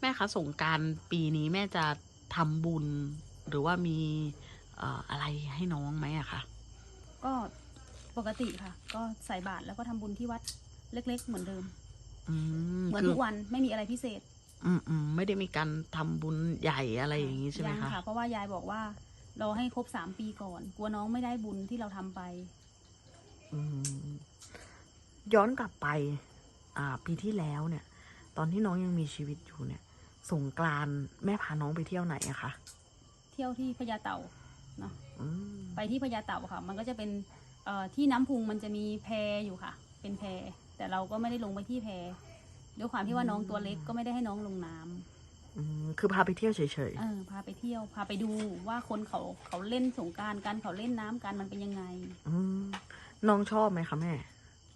แม่คะสงกรารปีนี้แม่จะทำบุญ หรือว่ามีเอ่ออะไรให้น้องไหมอะคะก็ปกติค่ะ ก็ใส่บาตรแล้วก็ทำบุญที่วัดเล็ก ๆ เหมือนเดิมอืมเหมือนคืทุกวันไม่มีอะไรพิเศษ อืมอืมไม่ได้มีการทำบุญใหญ่อะไรอย่างนี้ใช่ไหมยังคะค่ะ เพราะว่ายายบอกว่ารอให้ครบสามปีก่อน กลัวน้องไม่ได้บุญที่เราทำไปอืมย้อนกลับไป อ่า ปีที่แล้วเนี่ย ตอนที่น้องยังมีชีวิตอยู่เนี่ย สงกรานต์แม่พาน้องไปเที่ยวไหนอะคะเที่ยวที่พญาเต่าเนาะอืมไปที่พญาเต่าค่ะ มันก็จะเป็นเอ่อที่น้ำพุงมันจะมีแพอยู่ค่ะ เป็นแพ แต่เราก็ไม่ได้ลงไปที่แพด้วยความที่ว่าน้องตัวเล็กก็ไม่ได้ให้น้องลงน้ำ อืมคือพาไปเที่ยวเฉยเออพาไปเที่ยวพาไปดูว่าคนเขาเขาเล่นสงกรารกันเขาเล่นน้ำกันมันเป็นยังไง ๆอืมน้องชอบไหมคะแม่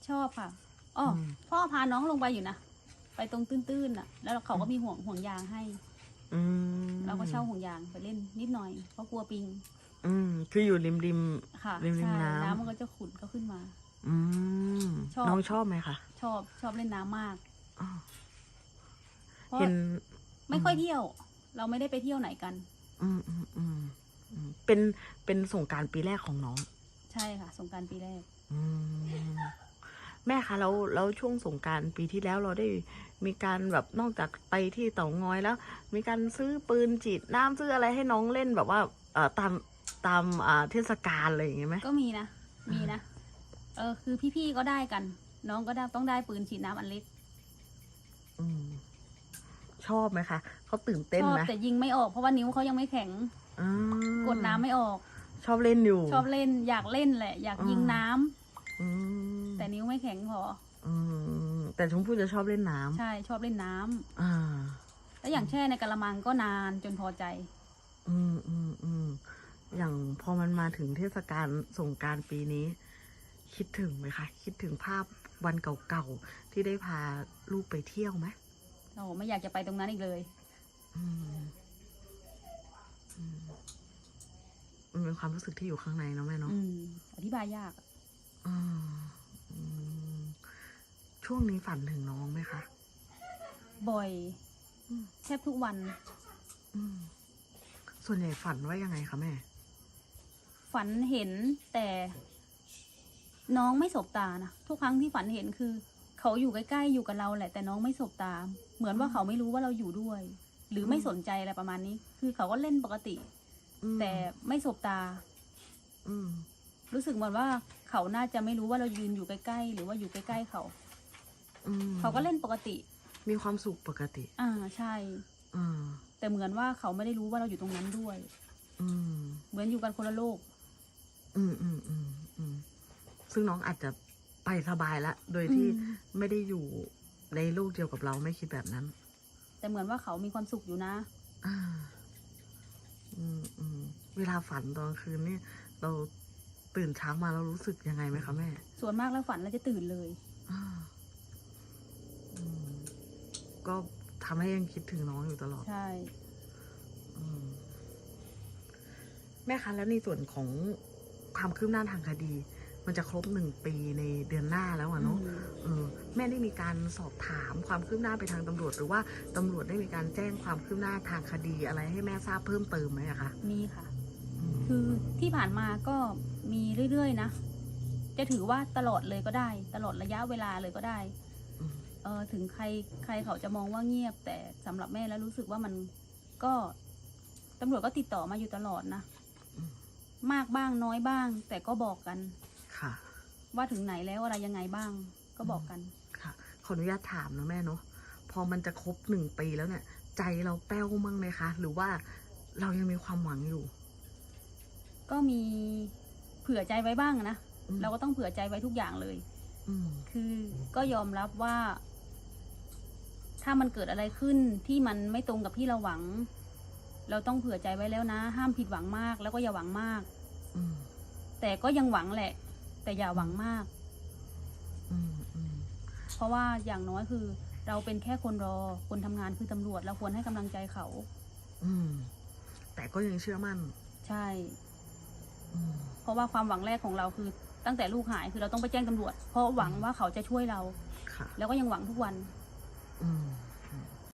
ชอบค่ะอ๋ออม พ่อพาน้องลงไปอยู่นะ ไปตรงตื้นๆน่ะ แล้วเขาก็มีห่วงห่วงยางให้อืมเราก็เช่าห่วงยางไปเล่นนิดหน่อยเพราะกลัวปิงอืมคืออยู่ริมริม ค่ะริมริมใช่น้ำ น้ำมันก็จะขุ่นก็ขึ้นมา อืมชอบ น้องชอบไหมคะชอบชอบเล่นน้ำมากอ้าวเพราะเห็น ไม่ค่อยเที่ยว เราไม่ได้ไปเที่ยวไหนกัน อืมอืมอืมอืมเป็นเป็นสงกรารปีแรกของน้อง ใช่ค่ะ สงกรารปีแรก อืม แม่คะแล้วแล้วช่วงสงกรารปีที่แล้วเราได้มีการแบบนอกจากไปที่เต่างอยแล้ว มีการซื้อปืนจีดน้ำซื้ออะไรให้น้องเล่นแบบว่าเอ่อตามตามอ่าเทศกาลอะไรอย่างเงี้ยไหมก็มีนะมีนะเออคือพี่ๆก็ได้กัน น้องก็ได้ต้องได้ปืนฉีดน้ำอันเล็กอืมชอบไหมคะเขาตื่นเต้นชอบไหมแต่ยิงไม่ออกเพราะว่านิ้วเขายังไม่แข็ง อืมกดน้ำไม่ออก ชอบเล่นอยู่ ชอบเล่นอยากเล่นแหละ อยากยิงอืมน้ำอืม แต่นิ้วไม่แข็งพออืมแต่ชมพู่จะชอบเล่นน้ำใช่ชอบเล่นน้ำอ่า แล้วอย่างแช่ในกระมังก็นานจนพอใจ อืมอืมอืมอย่างพอมันมาถึงเทศกาลสงกรารปีนี้ คิดถึงไหมคะ คิดถึงภาพวันเก่าๆ ที่ได้พาลูกไปเที่ยวไหมโอ้โหไม่อยากจะไปตรงนั้นอีกเลย อืมอืมมันเป็นความรู้สึกที่อยู่ข้างในเนาะแม่เนาะอืมอธิบายยากอะอืมอืม ช่วงนี้ฝันถึงน้องไหมคะ บ่อยอืม แทบทุกวัน อืม ส่วนใหญ่ฝันว่ายังไงคะแม่ ฝันเห็นแต่น้องไม่สบตานะทุกครั้งที่ฝันเห็นคือ เขาอยู่ใกล้ๆอยู่กับเราแหละ แต่น้องไม่สบตา เหมือนว่าเขาไม่รู้ว่าเราอยู่ด้วย หรือไม่สนใจอะไรประมาณนี้ คือเขาก็เล่นปกติ อืมแต่ไม่สบตา อืม รู้สึกเหมือนว่าเขาน่าจะไม่รู้ว่าเรายืนอยู่ใกล้ๆหรือว่าอยู่ใกล้ๆเขา อืมเขาก็เล่นปกติ มีความสุขปกติอ่าใช่ อืมแต่เหมือนว่าเขาไม่ได้รู้ว่าเราอยู่ตรงนั้นด้วย อืมเหมือนอยู่กันคนละโลก อืมอืมอืมอืมซึ่งน้องอาจจะไปสบายละโดยที่อืม ไม่ได้อยู่ในโลกเดียวกับเราไม่คิดแบบนั้น แต่เหมือนว่าเขามีความสุขอยู่นะ อ่าอืมอืมเวลาฝันตอนกลางคืนนี่เราตื่นเช้ามาเรารู้สึกยังไงไหมคะแม่ส่วนมากแล้วฝันแล้วจะตื่นเลย อ่าอืม ก็ทำให้ยังคิดถึงน้องอยู่ตลอด ใช่ อืมแม่คะแล้วในส่วนของความคืบหน้าทางคดี มันจะครบหนึ่งปีในเดือนหน้าแล้วอะเนาะอืม เออแม่ได้มีการสอบถามความคืบหน้าไปทางตำรวจ หรือว่าตำรวจได้มีการแจ้งความคืบหน้าทางคดีอะไรให้แม่ทราบเพิ่มเติมไหมอะคะมีค่ะ อืมคือที่ผ่านมาก็มีเรื่อยๆนะ จะถือว่าตลอดเลยก็ได้ ตลอดระยะเวลาเลยก็ได้ม เออถึงใครใครเขาจะมองว่าเงียบ แต่สำหรับแม่แล้วรู้สึกว่ามันก็ตำรวจก็ติดต่อมาอยู่ตลอดนะอืมมากบ้างน้อยบ้าง แต่ก็บอกกัน ค่ะ ว่าถึงไหนแล้วอะไรยังไงบ้าง ก็บอกกัน ค่ะ ขออนุญาตถามนะแม่เนาะพอมันจะครบหนึ่งปีแล้วเนี่ย ใจเราแป้วมั้งไหมคะ หรือว่าเรายังมีความหวังอยู่ ก็มีเผื่อใจไว้บ้างนะอืมเราก็ต้องเผื่อใจไว้ทุกอย่างเลยอืมคือก็ยอมรับว่า ถ้ามันเกิดอะไรขึ้นที่มันไม่ตรงกับที่เราหวัง เราต้องเผื่อใจไว้แล้วนะ ห้ามผิดหวังมาก แล้วก็อย่าหวังมากอืมแต่ก็ยังหวังแหละ แต่อย่าหวังมากอืมอืมเพราะว่าอย่างน้อยคือ เราเป็นแค่คนรอคนทำงานคือตำรวจ เราควรให้กำลังใจเขาอืมแต่ก็ยังเชื่อมั่น ใช่อืมเพราะว่าความหวังแรกของเราคือ ตั้งแต่ลูกหายคือเราต้องไปแจ้งตำรวจ เพราะหวังว่าเขาจะช่วยเราค่ะแล้วก็ยังหวังทุกวัน อืม